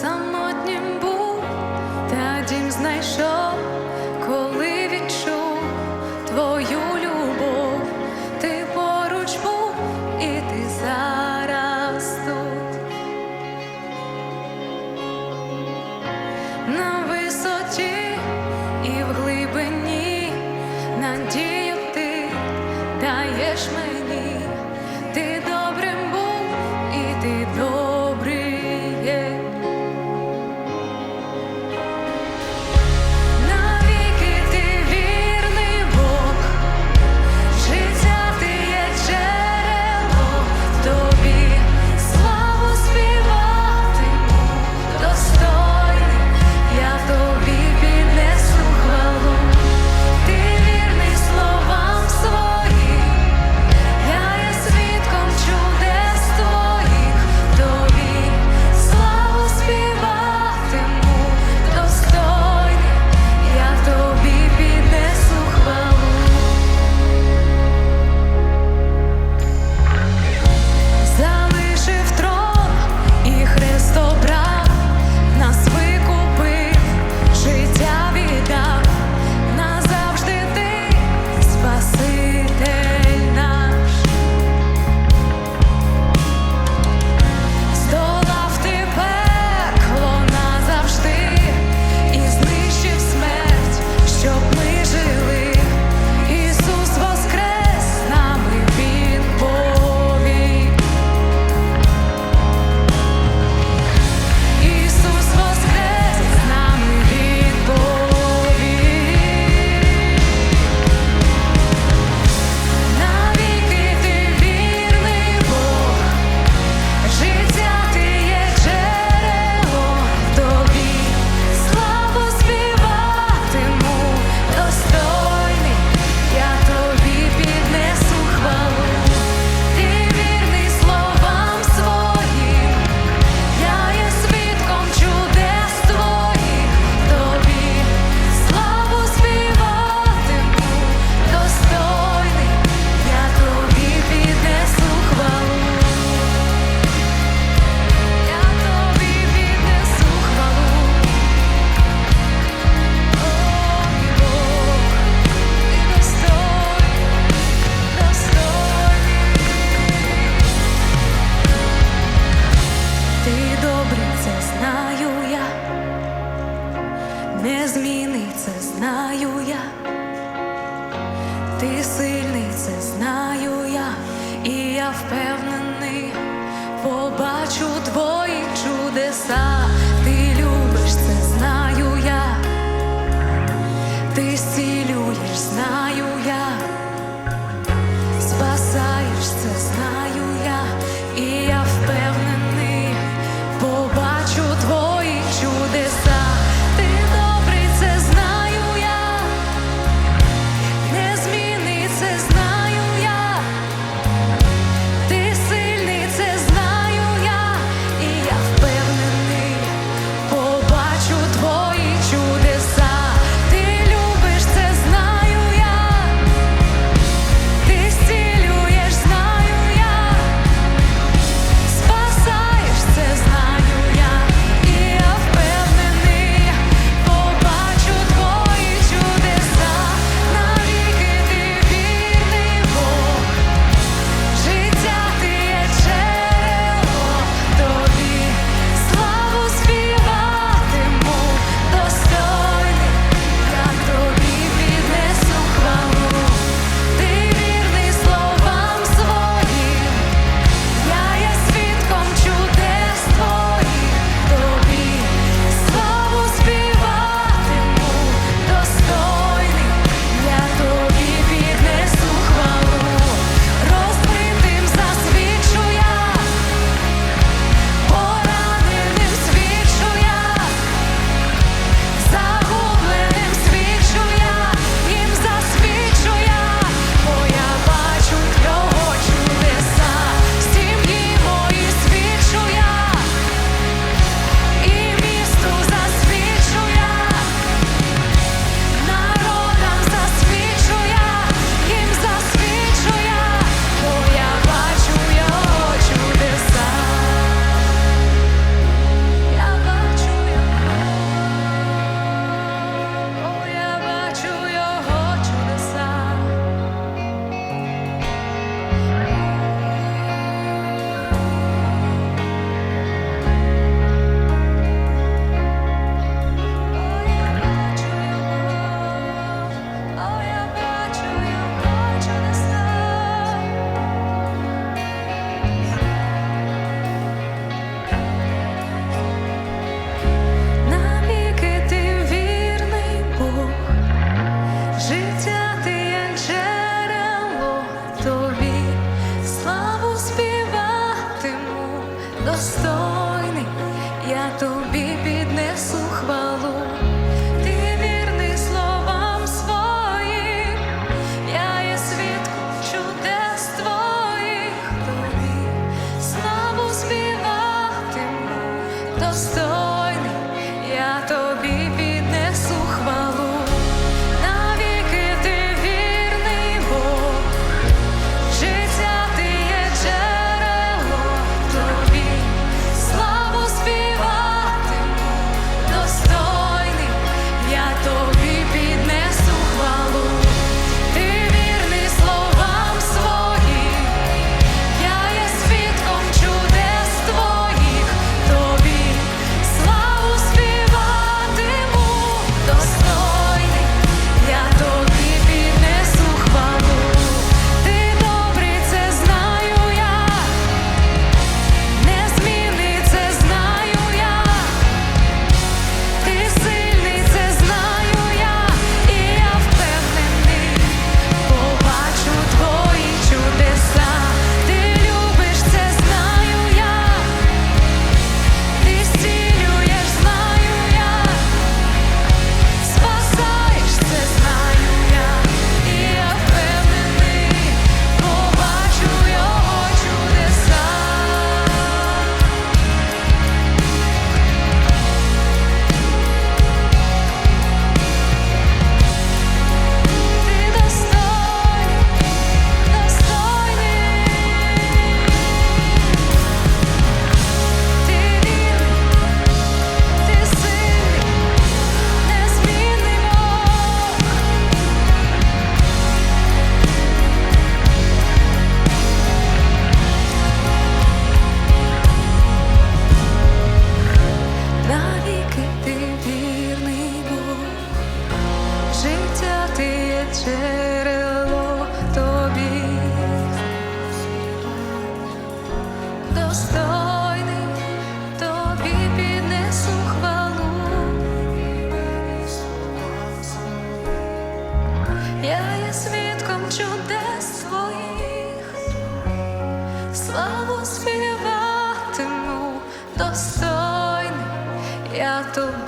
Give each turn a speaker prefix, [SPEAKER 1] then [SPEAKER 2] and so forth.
[SPEAKER 1] самотнім був, та дім знайшов, коли відчув твою любов, ти поруч і ти зараз тут. не зміниться, знаю я, ти сильний, це знаю я, і я впевнений, побачу твої чудеса, ти любиш, це знаю я, ти зцілюєш, знаю я, спасаєш це знаю. Славу співатиму достойний, я тобі